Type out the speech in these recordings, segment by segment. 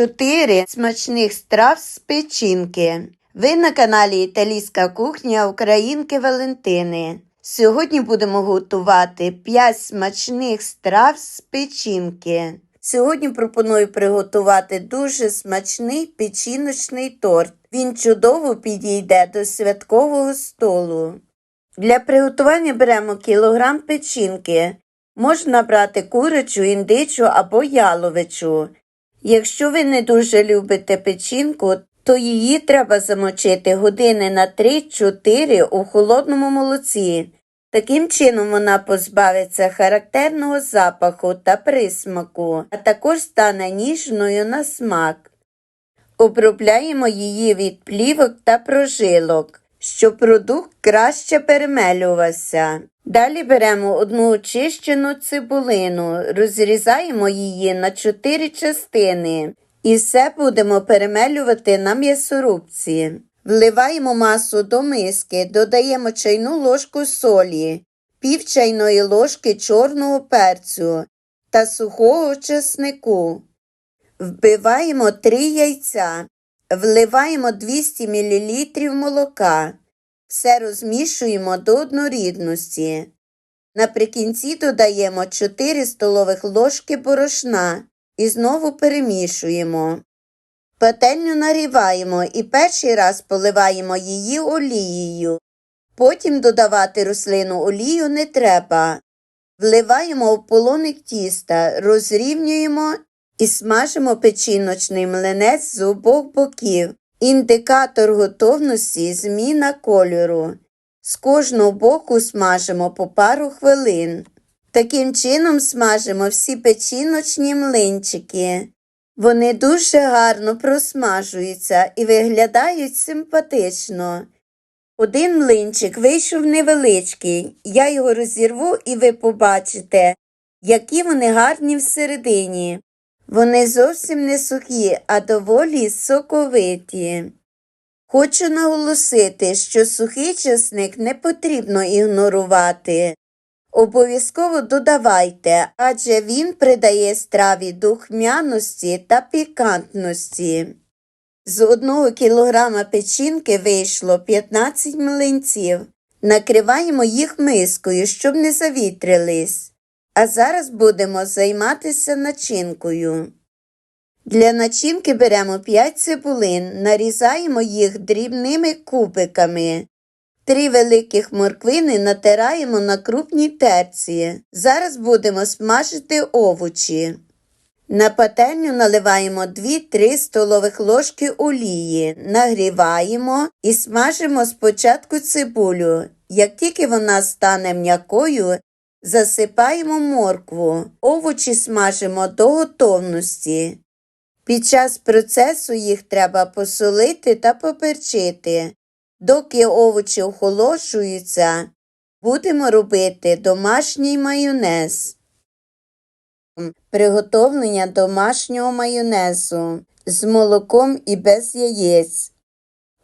Чотири смачних страв з печінки. Ви на каналі Італійська кухня Українки Валентини. Сьогодні будемо готувати 5 смачних страв з печінки. Сьогодні пропоную приготувати дуже смачний печіночний торт. Він чудово підійде до святкового столу. Для приготування беремо кілограм печінки. Можна брати курячу, індичу або яловичу. Якщо ви не дуже любите печінку, то її треба замочити години на 3-4 у холодному молоці. Таким чином вона позбавиться характерного запаху та присмаку, а також стане ніжною на смак. Обробляємо її від плівок та прожилок, щоб продукт краще перемелювався. Далі беремо одну очищену цибулину, розрізаємо її на 4 частини і все будемо перемелювати на м'ясорубці. Вливаємо масу до миски, додаємо чайну ложку солі, пів чайної ложки чорного перцю та сухого чеснику. Вбиваємо 3 яйця, вливаємо 200 мл молока. Все розмішуємо до однорідності. Наприкінці додаємо 4 столових ложки борошна і знову перемішуємо. Пательню наріваємо і перший раз поливаємо її олією. Потім додавати рослину олію не треба. Вливаємо в полоник тіста, розрівнюємо і смажимо печіночний млинець з обох боків. Індикатор готовності зміна кольору. З кожного боку смажимо по пару хвилин. Таким чином смажимо всі печіночні млинчики. Вони дуже гарно просмажуються і виглядають симпатично. Один млинчик вийшов невеличкий, я його розірву і ви побачите, які вони гарні всередині. Вони зовсім не сухі, а доволі соковиті. Хочу наголосити, що сухий чесник не потрібно ігнорувати. Обов'язково додавайте, адже він придає страві духмяності та пікантності. З одного кілограма печінки вийшло 15 млинців. Накриваємо їх мискою, щоб не завітрились. А зараз будемо займатися начинкою. Для начинки беремо 5 цибулин, нарізаємо їх дрібними кубиками. Три великих морквини натираємо на крупній терці. Зараз будемо смажити овочі. На пательню наливаємо 2-3 столових ложки олії, нагріваємо і смажимо спочатку цибулю. Як тільки вона стане м'якою, засипаємо моркву, овочі смажимо до готовності. Під час процесу їх треба посолити та поперчити. Доки овочі охолошуються, будемо робити домашній майонез. Приготовлення домашнього майонезу з молоком і без яєць.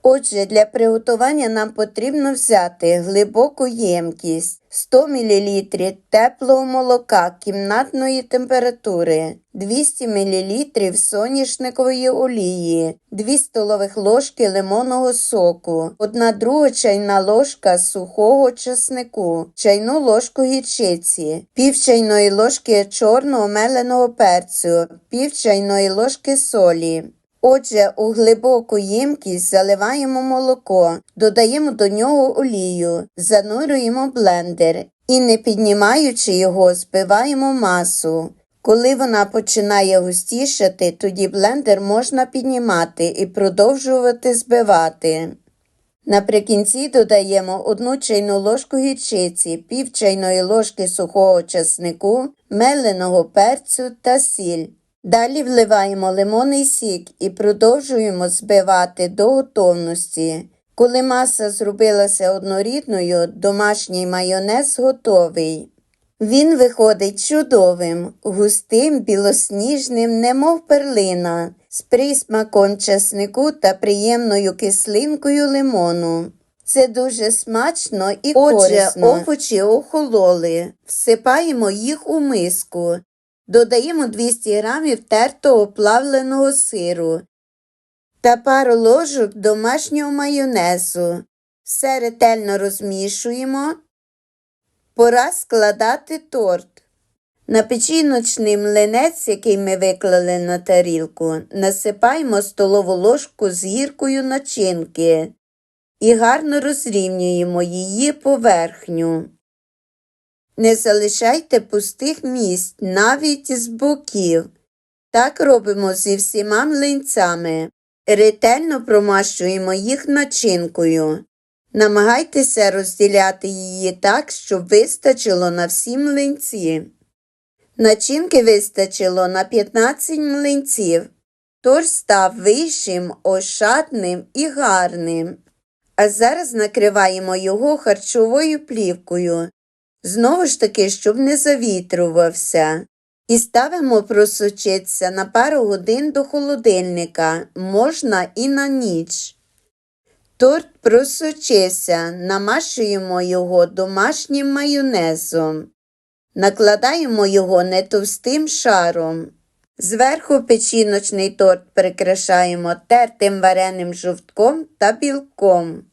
Отже, для приготування нам потрібно взяти глибоку ємкість 100 мл теплого молока кімнатної температури, 200 мл соняшникової олії, 2 столових ложки лимонного соку, 1 друга чайна ложка сухого чеснику, чайну ложку гірчиці, пів чайної ложки чорного меленого перцю, пів чайної ложки солі. Отже, у глибоку ємкість заливаємо молоко, додаємо до нього олію, занурюємо блендер і, не піднімаючи його, збиваємо масу. Коли вона починає густішати, тоді блендер можна піднімати і продовжувати збивати. Наприкінці додаємо одну чайну ложку гірчиці, пів чайної ложки сухого часнику, меленого перцю та сіль. Далі вливаємо лимонний сік і продовжуємо збивати до готовності. Коли маса зробилася однорідною, домашній майонез готовий. Він виходить чудовим, густим, білосніжним, немов перлина, з присмаком чеснику та приємною кислинкою лимону. Це дуже смачно і Отже, корисно. овочі охололи. Всипаємо їх у миску Додаємо 200 г тертого плавленого сиру та пару ложок домашнього майонезу. Все ретельно розмішуємо. Пора складати торт. На печіночний млинець, який ми виклали на тарілку, насипаємо столову ложку з гіркою начинки і гарно розрівнюємо її поверхню. Не залишайте пустих місць навіть з боків. Так робимо зі всіма млинцями. Ретельно промащуємо їх начинкою. Намагайтеся розділяти її так, щоб вистачило на всі млинці. Начинки вистачило на 15 млинців. Торт став вищим, ошатним і гарним. А зараз накриваємо його харчовою плівкою. Знову ж таки, щоб не завітрувався. І ставимо просочитися на пару годин до холодильника, можна і на ніч. Торт просочився, намашуємо його домашнім майонезом. Накладаємо його не товстим шаром. Зверху печіночний торт прикрашаємо тертим вареним жовтком та білком.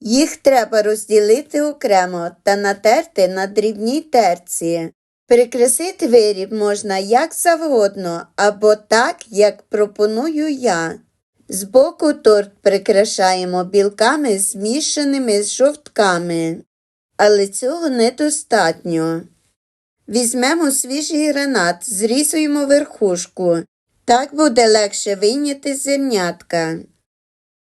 Їх треба розділити окремо та натерти на дрібній терці. Прикрасити виріб можна як завгодно або так, як пропоную я. Збоку торт прикрашаємо білками, змішаними з жовтками. Але цього недостатньо. Візьмемо свіжий гранат, зрізуємо верхушку. Так буде легше вийняти зернятка.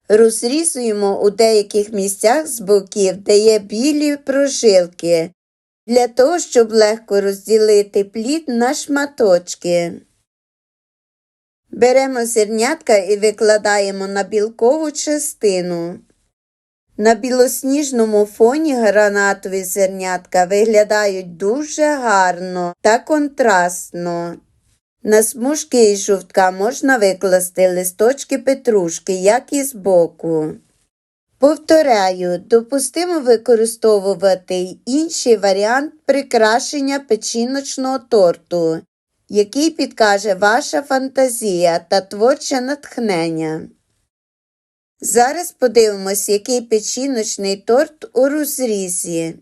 Розрізуємо у деяких місцях з боків, де є білі прожилки, для того, щоб легко розділити плід на шматочки. Беремо зернятка і викладаємо на білкову частину. На білосніжному фоні гранатові зернятка виглядають дуже гарно та контрастно. На смужки із жовтка можна викласти листочки петрушки, як і збоку. Повторяю, допустимо використовувати інший варіант прикрашення печіночного торту, який підкаже ваша фантазія та творче натхнення. Зараз подивимось, який печіночний торт у розрізі.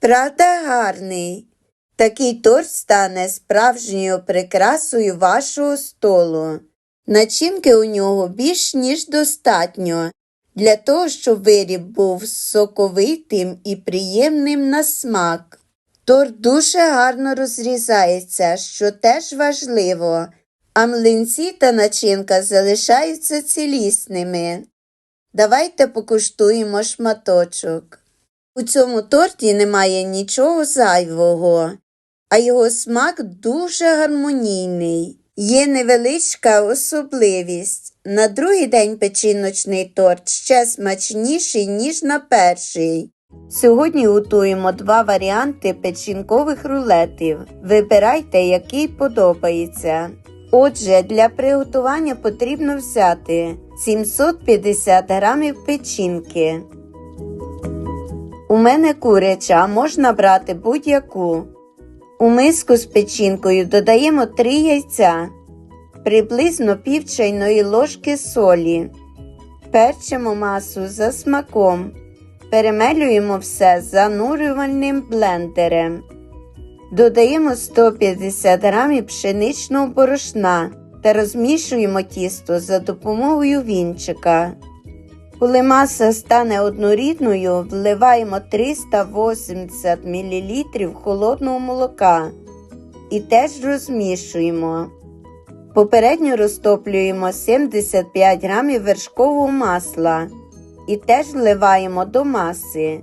Правда, гарний. Такий торт стане справжньою прикрасою вашого столу. Начинки у нього більш ніж достатньо для того, щоб виріб був соковитим і приємним на смак. Торт дуже гарно розрізається, що теж важливо, а млинці та начинка залишаються цілісними. Давайте покуштуємо шматочок. У цьому торті немає нічого зайвого, а його смак дуже гармонійний. Є невеличка особливість. На другий день печіночний торт ще смачніший, ніж на перший. Сьогодні готуємо два варіанти печінкових рулетів. Вибирайте, який подобається. Отже, для приготування потрібно взяти 750 грамів печінки. У мене куряча, можна брати будь-яку. У миску з печінкою додаємо 3 яйця, приблизно пів чайної ложки солі. Перчимо масу за смаком. Перемелюємо все занурювальним блендером. Додаємо 150 г пшеничного борошна та розмішуємо тісто за допомогою вінчика. Коли маса стане однорідною, вливаємо 380 мл холодного молока і теж розмішуємо. Попередньо розтоплюємо 75 г вершкового масла і теж вливаємо до маси.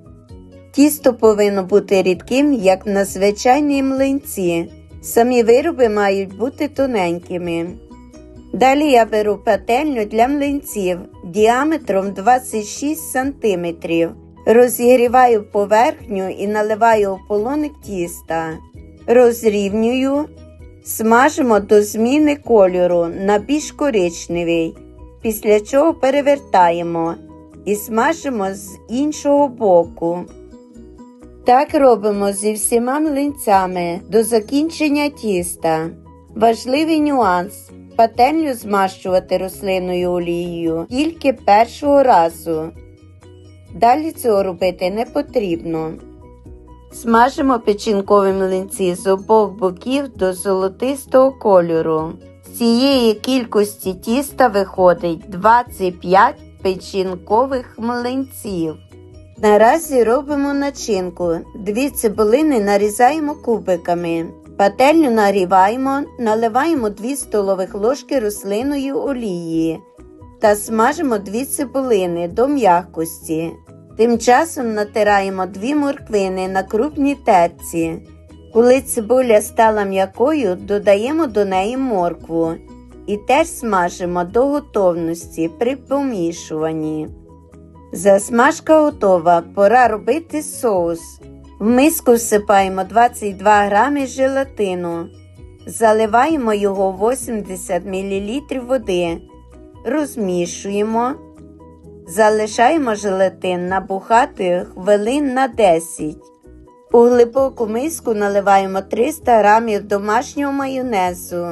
Тісто повинно бути рідким, як на звичайній млинці. Самі вироби мають бути тоненькими. Далі я беру пательню для млинців діаметром 26 см. Розігріваю поверхню і наливаю у полоник тіста. Розрівнюю, смажимо до зміни кольору на більш коричневий, після чого перевертаємо і смажимо з іншого боку. Так робимо зі всіма млинцями до закінчення тіста. Важливий нюанс. Пательню змащувати рослинною олією тільки першого разу. Далі цього робити не потрібно. Смажимо печінкові млинці з обох боків до золотистого кольору. З цієї кількості тіста виходить 25 печінкових млинців. Наразі робимо начинку. Дві цибулини нарізаємо кубиками. Пательню нагріваємо, наливаємо 2 столових ложки рослинної олії та смажимо 2 цибулини до м'якості. Тим часом натираємо 2 морквини на крупній терці. Коли цибуля стала м'якою, додаємо до неї моркву і теж смажимо до готовності при помішуванні. Засмажка готова, пора робити соус. В миску всипаємо 22 грами желатину. Заливаємо його 80 мл води. Розмішуємо. Залишаємо желатин набухати хвилин на 10. У глибоку миску наливаємо 300 грамів домашнього майонезу.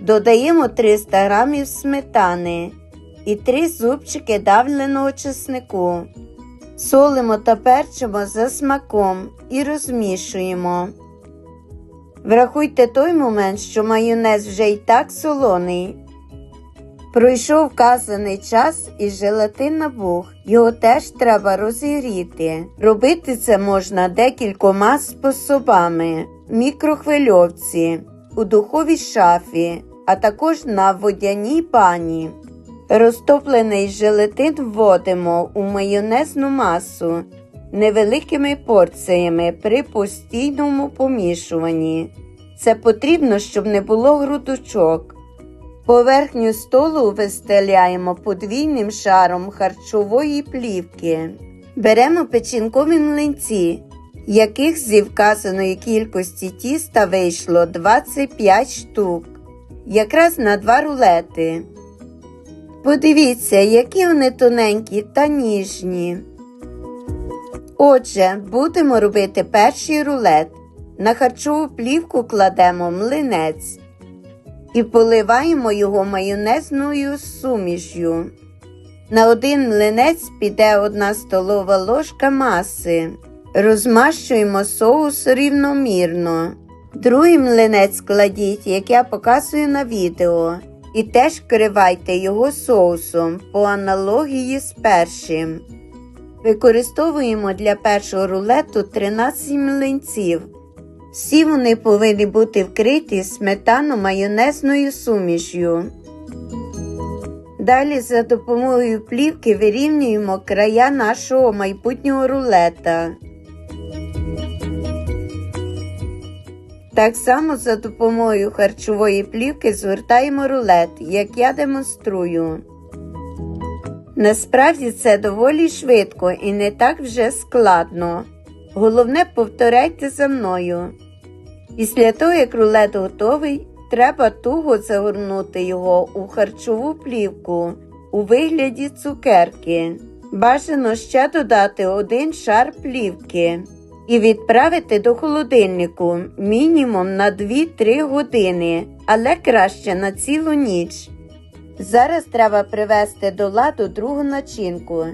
Додаємо 300 грамів сметани і 3 зубчики давленого чеснику. Солимо та перчимо за смаком і розмішуємо. Врахуйте той момент, що майонез вже й так солоний. Пройшов вказаний час і желатин набух. Його теж треба розігріти. Робити це можна декількома способами: мікрохвильовці, у духовій шафі, а також на водяній бані. Розтоплений желатин вводимо у майонезну масу невеликими порціями при постійному помішуванні. Це потрібно, щоб не було грудочок. Поверхню столу вистеляємо подвійним шаром харчової плівки. Беремо печінкові млинці, яких зі вказаної кількості тіста вийшло 25 штук, якраз на два рулети. Подивіться, які вони тоненькі та ніжні. Отже, будемо робити перший рулет. На харчову плівку кладемо млинець і поливаємо його майонезною сумішю. На один млинець піде 1 столова ложка маси. Розмащуємо соус рівномірно. Другий млинець кладіть, як я показую на відео, і теж вкривайте його соусом по аналогії з першим. Використовуємо для першого рулету 13 млинців. Всі вони повинні бути вкриті сметано-майонезною сумішю. Далі за допомогою плівки вирівнюємо края нашого майбутнього рулета. Так само за допомогою харчової плівки звертаємо рулет, як я демонструю. Насправді це доволі швидко і не так вже складно. Головне повторяйте за мною. Після того, як рулет готовий, треба туго загорнути його у харчову плівку у вигляді цукерки. Бажано ще додати один шар плівки і відправити до холодильнику мінімум на 2-3 години, але краще на цілу ніч. Зараз треба привести до ладу другу начинку.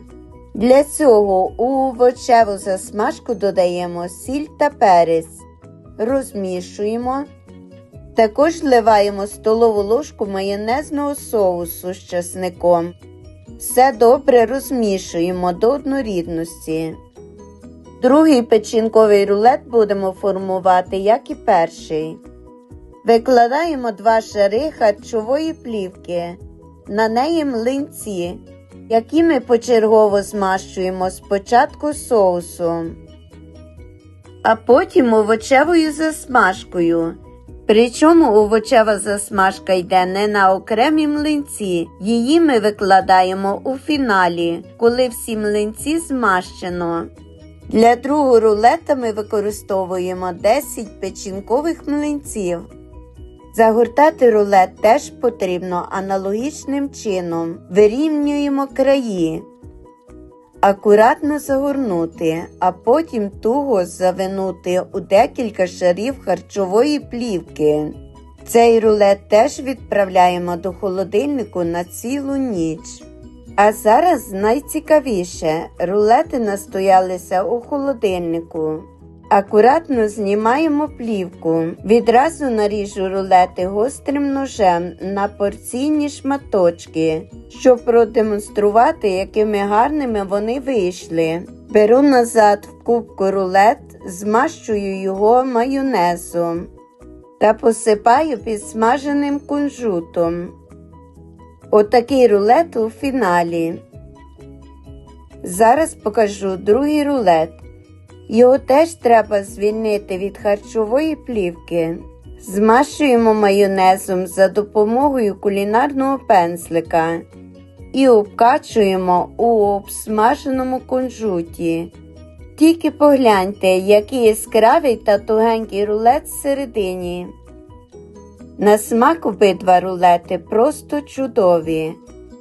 Для цього у овочеву засмажку додаємо сіль та перець, розмішуємо. Також вливаємо столову ложку майонезного соусу з часником. Все добре розмішуємо до однорідності. Другий печінковий рулет будемо формувати, як і перший. Викладаємо два шари харчової плівки, на неї млинці, які ми почергово змащуємо спочатку соусом, а потім овочевою засмажкою. Причому овочева засмажка йде не на окремі млинці, її ми викладаємо у фіналі, коли всі млинці змащено. Для другого рулета ми використовуємо 10 печінкових млинців. Загортати рулет теж потрібно аналогічним чином. Вирівнюємо краї, акуратно загорнути, а потім туго завинути у декілька шарів харчової плівки. Цей рулет теж відправляємо до холодильнику на цілу ніч. А зараз найцікавіше рулети настоялися у холодильнику. Акуратно знімаємо плівку. Відразу наріжу рулети гострим ножем на порційні шматочки, щоб продемонструвати, якими гарними вони вийшли. Беру назад в кубку рулет, змащую його майонезом та посипаю підсмаженим кунжутом. Отакий рулет у фіналі. Зараз покажу другий рулет. Його теж треба звільнити від харчової плівки. Змащуємо майонезом за допомогою кулінарного пензлика і обкачуємо у обсмаженому кунжуті. Тільки погляньте, який яскравий та тугенький рулет всередині. На смак обидва рулети просто чудові,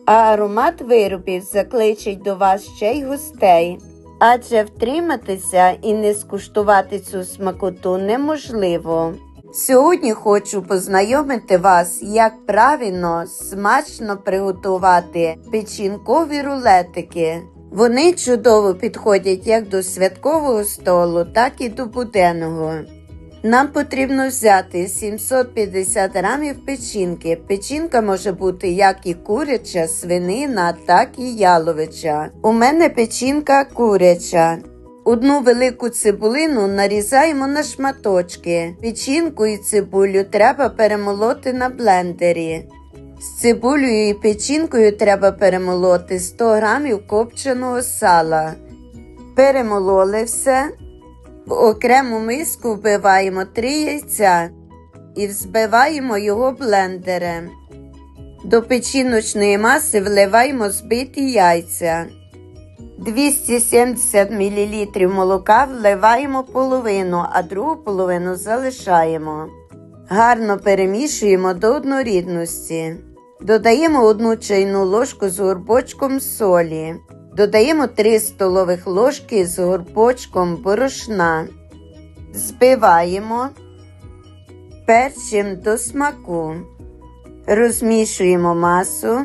а аромат виробів закличить до вас ще й гостей. Адже втриматися і не скуштувати цю смакоту неможливо. Сьогодні хочу познайомити вас, як правильно смачно приготувати печінкові рулетики. Вони чудово підходять як до святкового столу, так і до буденного. Нам потрібно взяти 750 грамів печінки. Печінка може бути як і куряча, свинина, так і яловича. У мене печінка куряча. Одну велику цибулину нарізаємо на шматочки. Печінку і цибулю треба перемолоти на блендері. З цибулею і печінкою треба перемолоти 100 грамів копченого сала. Перемололи все. В окрему миску вбиваємо 3 яйця і взбиваємо його блендером. До печіночної маси вливаємо збиті яйця. 270 мл молока вливаємо половину, а другу половину залишаємо. Гарно перемішуємо до однорідності. Додаємо одну чайну ложку з горбочком солі. Додаємо 3 столових ложки з горбочком борошна. Збиваємо, перчимо до смаку. Розмішуємо масу.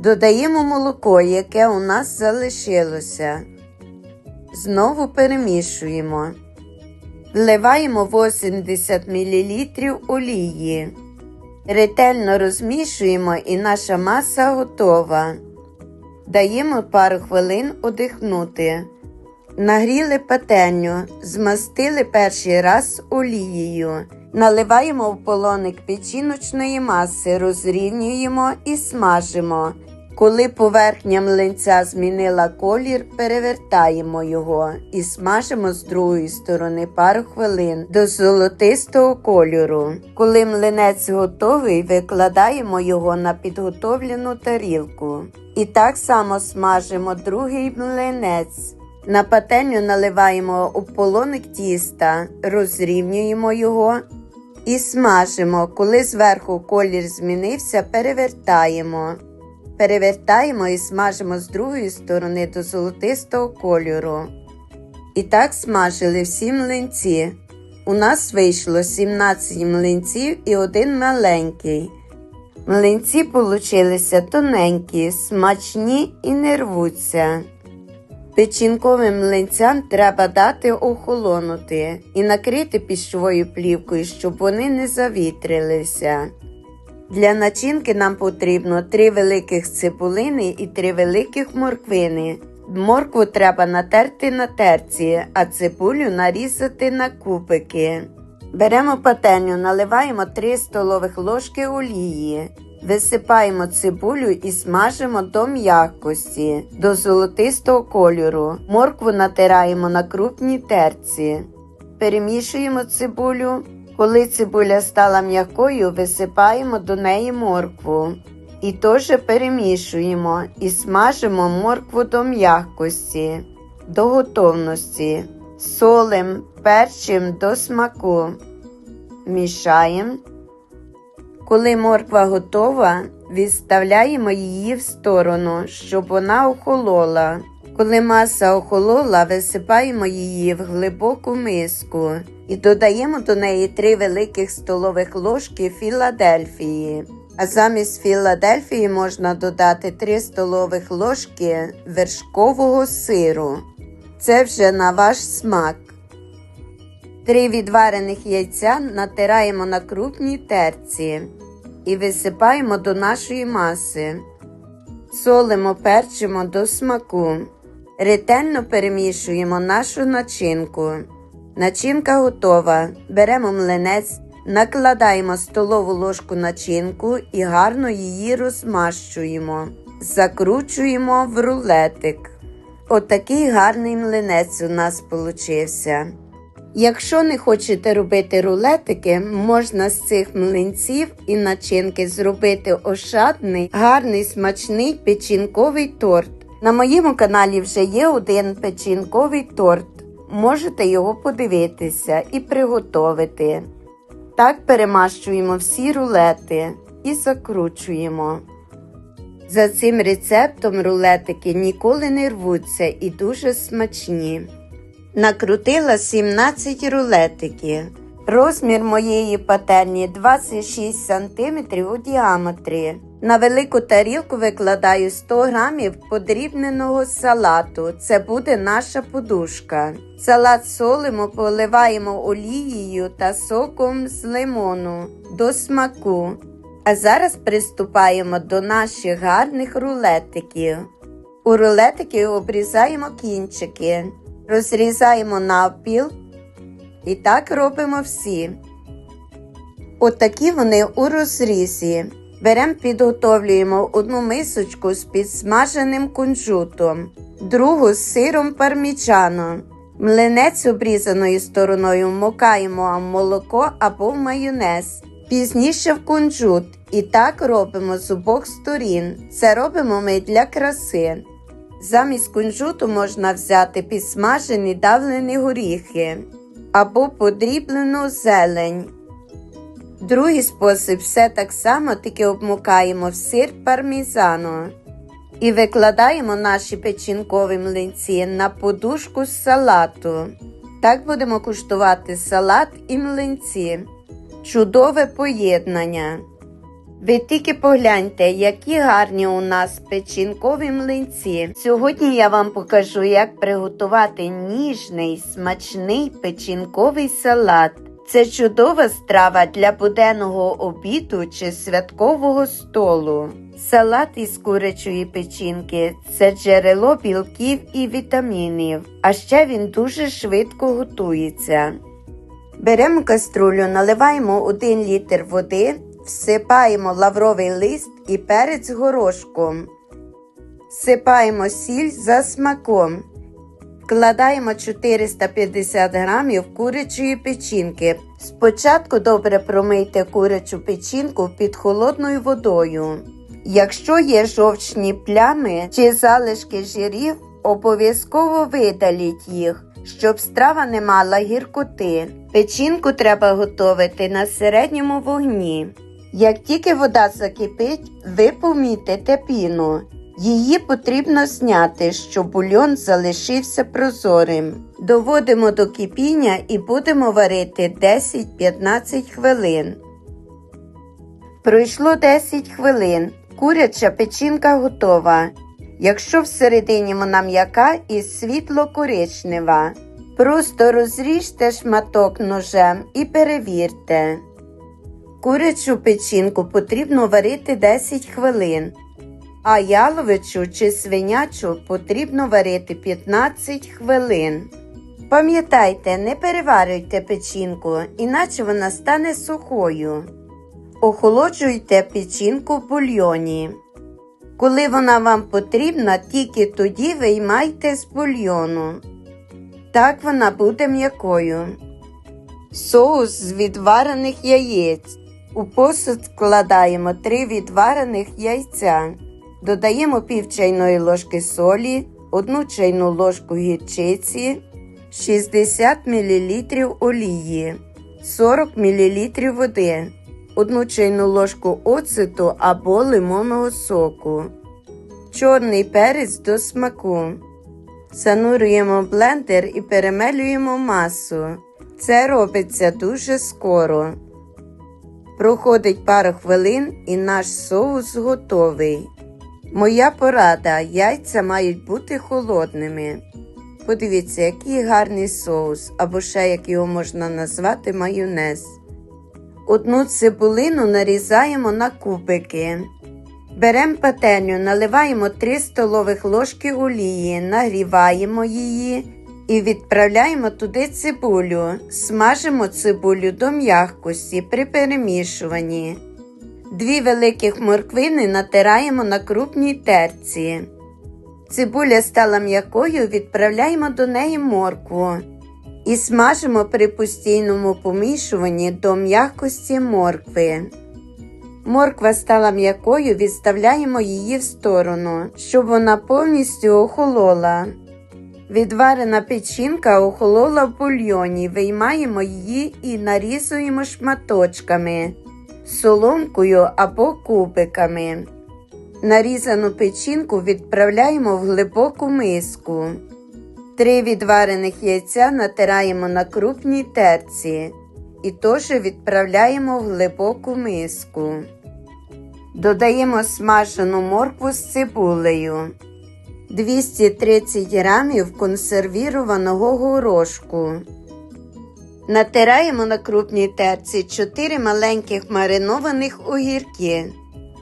Додаємо молоко, яке у нас залишилося. Знову перемішуємо. Вливаємо 80 мл олії. Ретельно розмішуємо і наша маса готова. Даємо пару хвилин одихнути. Нагріли петельню, змастили перший раз олією. Наливаємо в полоник печіночної маси, розрівнюємо і смажимо. Коли поверхня млинця змінила колір, перевертаємо його і смажимо з другої сторони пару хвилин до золотистого кольору. Коли млинець готовий, викладаємо його на підготовлену тарілку. І так само смажимо другий млинець. На пательню наливаємо у полоник тіста, розрівнюємо його і смажимо. Коли зверху колір змінився, перевертаємо. Перевертаємо і смажимо з другої сторони до золотистого кольору. І так смажили всі млинці. У нас вийшло 17 млинців і один маленький. Млинці получилися тоненькі, смачні і не рвуться. Печінковим млинцям треба дати охолонути і накрити піщовою плівкою, щоб вони не завітрилися. Для начинки нам потрібно 3 великих цибулини і 3 великих морквини. Моркву треба натерти на терці, а цибулю нарізати на кубики. Беремо пательню, наливаємо 3 столових ложки олії. Висипаємо цибулю і смажимо до м'якості, до золотистого кольору. Моркву натираємо на крупній терці. Перемішуємо цибулю. Коли цибуля стала м'якою, висипаємо до неї моркву. І теж перемішуємо і смажимо моркву до м'якості, до готовності. Солим, перчим до смаку. Мішаємо. Коли морква готова, відставляємо її в сторону, щоб вона охолола. Коли маса охолола, висипаємо її в глибоку миску і додаємо до неї 3 великих столових ложки Філадельфії. А замість Філадельфії можна додати 3 столових ложки вершкового сиру. Це вже на ваш смак. Три відварених яйця натираємо на крупній терці і висипаємо до нашої маси. Солимо, перчимо до смаку. Ретельно перемішуємо нашу начинку. Начинка готова. Беремо млинець, накладаємо столову ложку начинку і гарно її розмащуємо. Закручуємо в рулетик. Отакий гарний млинець у нас получився. Якщо не хочете робити рулетики, можна з цих млинців і начинки зробити ошатний, гарний смачний печінковий торт. На моєму каналі вже є один печінковий торт. Можете його подивитися і приготувати. Так перемащуємо всі рулети і закручуємо. За цим рецептом рулетики ніколи не рвуться і дуже смачні. Накрутила 17 рулетиків. Розмір моєї пательні 26 см у діаметрі. На велику тарілку викладаю 100 грамів подрібненого салату. Це буде наша подушка. Салат солимо, поливаємо олією та соком з лимону до смаку. А зараз приступаємо до наших гарних рулетиків. У рулетики обрізаємо кінчики, розрізаємо навпіл і так робимо всі. Отакі вони у розрізі. Беремо, підготовлюємо одну мисочку з підсмаженим кунжутом, другу з сиром пармічано. Млинець обрізаною стороною вмокаємо в молоко або в майонез. Пізніше в кунжут. І так робимо з обох сторін. Це робимо ми для краси. Замість кунжуту можна взяти підсмажені давлені горіхи або подріблену зелень. Другий спосіб все так само, тільки обмукаємо в сир пармізано і викладаємо наші печінкові млинці на подушку з салату. Так будемо куштувати салат і млинці. Чудове поєднання. Ви тільки погляньте, які гарні у нас печінкові млинці. Сьогодні я вам покажу, як приготувати ніжний, смачний печінковий салат. Це чудова страва для буденного обіду чи святкового столу. Салат із курячої печінки це джерело білків і вітамінів, а ще він дуже швидко готується. Беремо каструлю, наливаємо 1 літр води, всипаємо лавровий лист і перець горошком. Всипаємо сіль за смаком. Вкладаємо 450 грамів курячої печінки. Спочатку добре промийте курячу печінку під холодною водою. Якщо є жовчні плями чи залишки жирів, обов'язково видаліть їх, щоб страва не мала гіркоти. Печінку треба готувати на середньому вогні. Як тільки вода закипить, ви помітите піну. Її потрібно зняти, щоб бульон залишився прозорим. Доводимо до кипіння і будемо варити 10-15 хвилин. Пройшло 10 хвилин. Куряча печінка готова. Якщо всередині вона м'яка і світло коричнева, просто розріжте шматок ножем і перевірте. Курячу печінку потрібно варити 10 хвилин, а яловичу чи свинячу потрібно варити 15 хвилин. Пам'ятайте, не переварюйте печінку, іначе вона стане сухою. Охолоджуйте печінку в бульйоні. Коли вона вам потрібна, тільки тоді виймайте з бульйону. Так вона буде м'якою. Соус з відварених яєць. У посуд вкладаємо 3 відварених яйця. Додаємо пів чайної ложки солі, 1 чайну ложку гірчиці, 60 мл олії, 40 мл води, 1 чайну ложку оцету або лимонного соку, чорний перець до смаку. Занурюємо блендер і перемелюємо масу. Це робиться дуже скоро. Проходить пару хвилин і наш соус готовий. Моя порада: яйця мають бути холодними. Подивіться, який гарний соус, або ще як його можна назвати майонез. Одну цибулину нарізаємо на кубики. Беремо пательню, наливаємо 3 столових ложки олії, нагріваємо її і відправляємо туди цибулю. Смажимо цибулю до м'якості при перемішуванні. Дві великих морквини натираємо на крупній терці. Цибуля стала м'якою, відправляємо до неї моркву і смажимо при постійному помішуванні до м'якості моркви. Морква стала м'якою, відставляємо її в сторону, щоб вона повністю охолола. Відварена печінка охолола в бульйоні, виймаємо її і нарізуємо шматочками, соломкою або кубиками. Нарізану печінку відправляємо в глибоку миску. Три відварених яйця натираємо на крупній терці і теж відправляємо в глибоку миску. Додаємо смажену моркву з цибулею, 230 грамів консервірованого горошку. Натираємо на крупній терці 4 маленьких маринованих огірки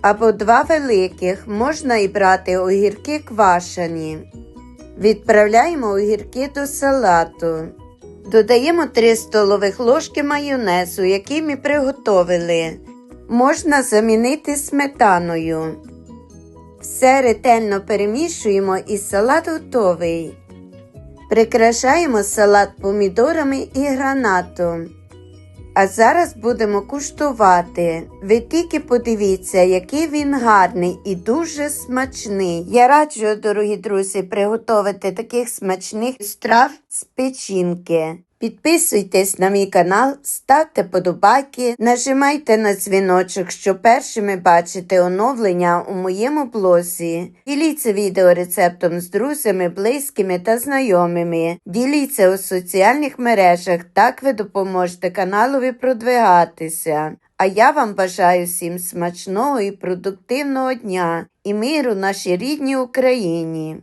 або 2 великих, можна і брати огірки квашені. Відправляємо огірки до салату. Додаємо 3 столових ложки майонезу, який ми приготовили. Можна замінити сметаною. Все ретельно перемішуємо і салат готовий. Прикрашаємо салат помідорами і гранатом. А зараз будемо куштувати. Ви тільки подивіться, який він гарний і дуже смачний. Я раджу, дорогі друзі, приготувати таких смачних страв з печінки. Підписуйтесь на мій канал, ставте подобайки, нажимайте на дзвіночок, щоб першими бачити оновлення у моєму блозі. Діліться відео рецептом з друзями, близькими та знайомими. Діліться у соціальних мережах, так ви допоможете каналові продвигатися. А я вам бажаю всім смачного і продуктивного дня і миру нашій рідній Україні.